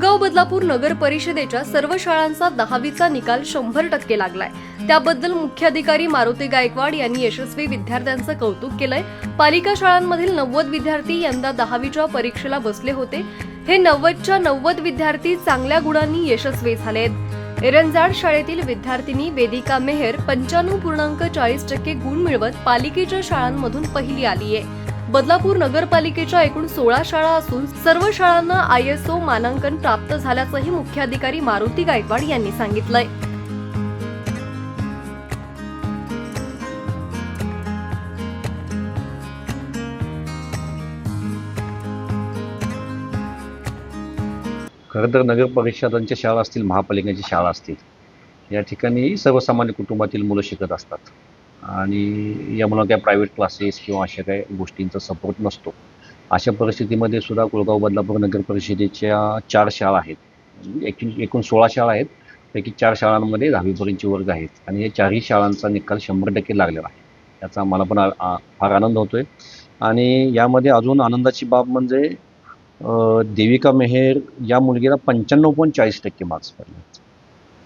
बदलापूर नगर परिषदेच्या सर्व शाळांचा दहावीचा निकाल शंभर टक्के लागलाय. त्याबद्दल मुख्याधिकारी मारुती गायकवाड यांनी यशस्वी विद्यार्थ्यांचं कौतुक केलंय. पालिका शाळांमधील नव्वद विद्यार्थी यंदा दहावीच्या परीक्षेला बसले होते. हे नव्वदच्या नव्वद विद्यार्थी चांगल्या गुणांनी यशस्वी झालेत. एरंजाड शाळेतील विद्यार्थिनी वेदिका मेहर पंच्याण्णव पूर्णांक चाळीस टक्के गुण मिळवत पालिकेच्या शाळांमधून पहिली आली आहे बदलापूर नगरपालिकेच्या एकूण सोळा शाळा असून सर्व शाळांना आय एस ओ मानांकन प्राप्त झाल्याचंही मुख्याधिकारी मारुती गायकवाड यांनी सांगितलंय. खरं तर नगर परिषदांच्या शाळा असतील महापालिकांच्या शाळा असतील या ठिकाणी सर्वसामान्य कुटुंबातील मुलं शिकत असतात. आणि यामुळं काय प्रायव्हेट क्लासेस किंवा अशा काही गोष्टींचा सपोर्ट नसतो. अशा परिस्थितीमध्ये सुद्धा कुळगाव बदलापूर नगर परिषदेच्या चार शाळा आहेत. म्हणजे एकूण एकूण सोळा शाळा आहेत. पैकी चार शाळांमध्ये दहावीपर्यंतचे वर्ग आहेत. आणि या चारही शाळांचा निकाल शंभर टक्के लागलेला आहे. याचा आम्हाला पण फार आनंद होतो आहे आणि यामध्ये अजून आनंदाची बाब म्हणजे देविका मेहेर या मुलगीला पंच्याण्णव पॉईंट चाळीस टक्के मार्क्स पडले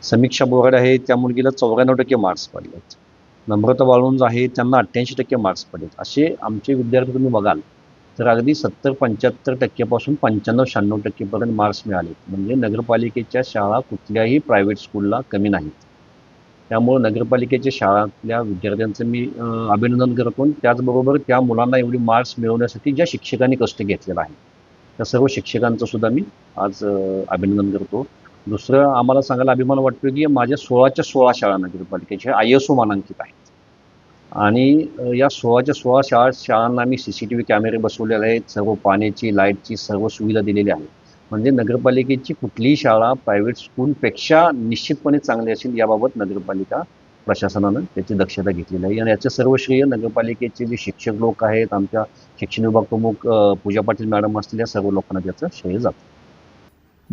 समीक्षा बोराड आहे त्या मुलगीला चौऱ्याण्णव टक्के मार्क्स पडलेत. नम्रता वाळुंज आहे त्यांना अठ्ठ्याऐंशी टक्के मार्क्स पडलेत. असे आमचे विद्यार्थी तुम्ही बघाल तर अगदी सत्तर पंच्याहत्तर टक्क्यापासून पंच्याण्णव शहाण्णव टक्केपर्यंत मार्क्स मिळाले म्हणजे नगरपालिकेच्या शाळा कुठल्याही प्रायव्हेट स्कूलला कमी नाहीत. त्यामुळं नगरपालिकेच्या शाळातल्या विद्यार्थ्यांचं मी अभिनंदन करतो. आणि त्याचबरोबर त्या मुलांना एवढी मार्क्स मिळवण्यासाठी ज्या शिक्षकांनी कष्ट घेतलेला आहे त्या सर्व शिक्षकांचं सुद्धा मी आज अभिनंदन करतो. दुसरं आम्हाला सांगायला अभिमान वाटतो की माझ्या सोळाच्या सोळा शाळा नगरपालिकेच्या आय एस ओ मानांकित आहेत. आणि या सोळाच्या सोळा शाळा शाळांना आम्ही सी सी टी व्ही कॅमेरे बसवलेले आहेत सर्व पाण्याची लाईटची सर्व सुविधा दिलेली आहे. म्हणजे नगरपालिकेची कुठलीही शाळा प्रायव्हेट स्कूलपेक्षा निश्चितपणे चांगली असेल याबाबत नगरपालिका प्रशासनानं त्याची दक्षता घेतलेली आहे. आणि याचं सर्व श्रेय नगरपालिकेचे जे शिक्षक लोक आहेत आमच्या शिक्षण विभाग प्रमुख पूजा पाटील मॅडम असतील या सर्व लोकांना त्याचं श्रेय जातं.